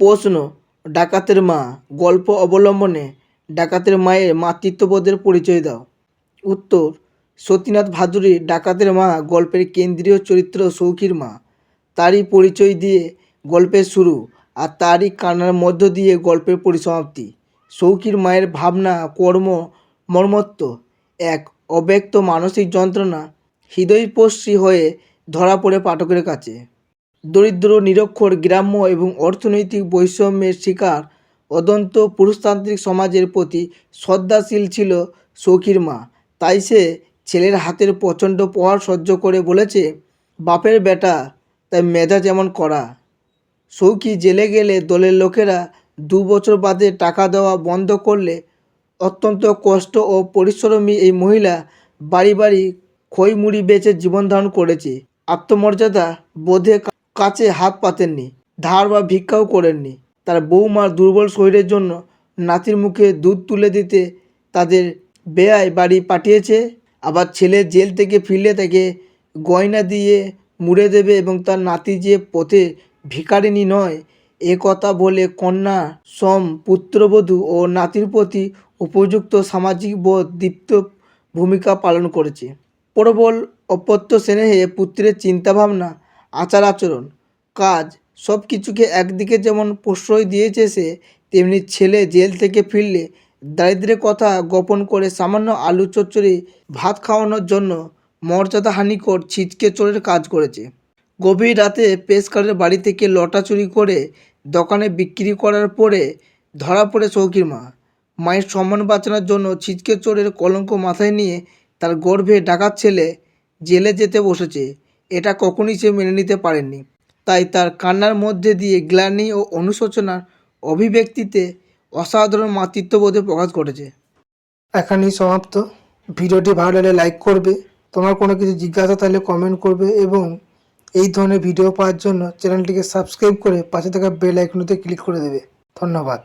প্রশ্ন, ডাকাতের মা, গল্প অবলম্বনে ডাকাতের মায়ের মাতৃত্ববোধের পরিচয় দাও। উত্তর, সতীনাথ ভাদুরী ডাকাতের মা, গল্পের কেন্দ্রীয় চরিত্র সৌখীর মা। তারই পরিচয় দিয়ে গল্পের শুরু আর তারই কান্নার মধ্য দিয়ে গল্পের পরিসমাপ্তি। সৌখীর মায়ের ভাবনা, কর্ম, মর্মত্ব এক অব্যক্ত মানসিক যন্ত্রণা হৃদয়স্পর্শী হয়ে ধরা পড়ে পাঠকের কাছে। দরিদ্র, নিরক্ষর গ্রাম্য এবং অর্থনৈতিক বৈষম্যের শিকার অদন্ত পুরুষতান্ত্রিক সমাজের প্রতি শ্রদ্ধাশীল ছিল সৌখীর মা। তাই সে ছেলের হাতের প্রচণ্ড প্রহার সহ্য করে বলেছে, বাপের বেটা, তাই মেজাজ এমন করা সৌখী জেলে গেলে দলের লোকেরা দু বছর বাদে টাকা দেওয়া বন্ধ করলে অত্যন্ত কষ্ট ও পরিশ্রমী এই মহিলা বাড়ি বাড়ি খই মুড়ি বেচে জীবন ধারণ করেছে। আত্মমর্যাদা বোধে কাছে হাত পাতেননি, ধার বা ভিক্ষাও করেননি। তার বৌমার দুর্বল শরীরের জন্য নাতির মুখে দুধ তুলে দিতে তাদের বেয়ায় বাড়ি পাঠিয়েছে। আবার ছেলে জেল থেকে ফিরলে তাকে গয়না দিয়ে মুড়ে দেবে এবং তার নাতি যে পথে ভিখারিনী নয়, এ কথা বলে কন্যা সম পুত্রবধূ ও নাতির প্রতি উপযুক্ত সামাজিক বোধ দীপ্ত ভূমিকা পালন করেছে। প্রবল অপত্য স্নেহে পুত্রের চিন্তাভাবনা আচার আচরণ কাজ, সব কিছুকে একদিকে যেমন প্রশ্রয় দিয়েছে সে, তেমনি ছেলে জেল থেকে ফিরলে দারিদ্র্যের কথা গোপন করে সামান্য আলু চচ্চড়ি, ভাত খাওয়ানোর জন্য মর্যাদা মর্যাদাহানিকর ছিচকে চোরের কাজ করেছে। গভীর রাতে পেশকারের বাড়ি থেকে লটা চুরি করে দোকানে বিক্রি করার পরে ধরা পড়ে সৌকির মা। মায়ের সম্মান বাঁচানোর জন্য ছিচকে চোরের কলঙ্ক মাথায় নিয়ে তার গর্ভে ডাকাত ছেলে জেলে যেতে বসেছে। এটা কখনই সে মেনে নিতে পারেননি। তাই তার কান্নার মধ্যে দিয়ে গ্লানি ও অনুশোচনার অভিব্যক্তিতে অসাধারণ মাতৃত্ববোধে প্রকাশ ঘটেছে। এখানেই সমাপ্ত। ভিডিওটি ভালো লাগলে লাইক করবে। তোমার কোনো কিছু জিজ্ঞাসা থাকলে কমেন্ট করবে এবং এই ধরনের ভিডিও পাওয়ার জন্য চ্যানেলটিকে সাবস্ক্রাইব করে পাশে থাকা বেল আইকনতে ক্লিক করে দেবে। ধন্যবাদ।